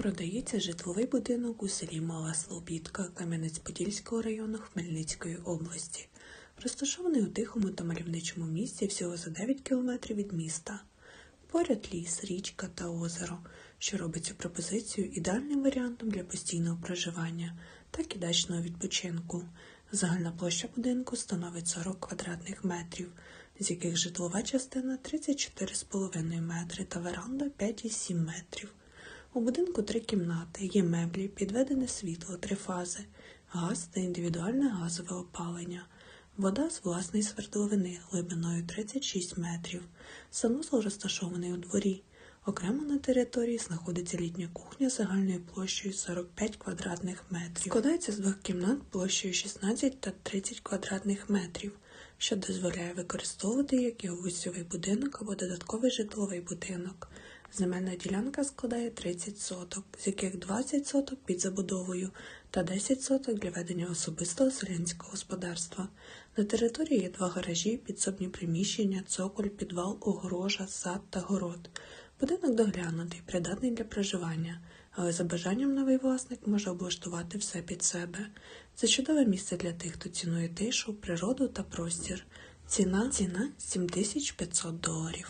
Продається житловий будинок у селі Мала Слобідка Кам'янець-Подільського району Хмельницької області, розташований у тихому та мальовничому місці всього за 9 кілометрів від міста. Поряд ліс, річка та озеро, що робить цю пропозицію ідеальним варіантом для постійного проживання, так і дачного відпочинку. Загальна площа будинку становить 40 квадратних метрів, з яких житлова частина 34,5 метри та веранда 5,7 метрів. У будинку три кімнати, є меблі, підведене світло, три фази, газ та індивідуальне газове опалення, вода з власної свердловини глибиною 36 метрів. Санузел розташований у дворі. Окремо на території знаходиться літня кухня загальною площею 45 квадратних метрів. Складається з двох кімнат площею 16 та 30 квадратних метрів, що дозволяє використовувати як і гостьовий будинок або додатковий житловий будинок. Земельна ділянка складає 30 соток, з яких 20 соток під забудовою та 10 соток для ведення особистого селянського господарства. На території є два гаражі, підсобні приміщення, цоколь, підвал, огорожа, сад та город. Будинок доглянутий, придатний для проживання, але за бажанням новий власник може облаштувати все під себе. Це чудове місце для тих, хто цінує тишу, природу та простір. Ціна ціна 7500 доларів.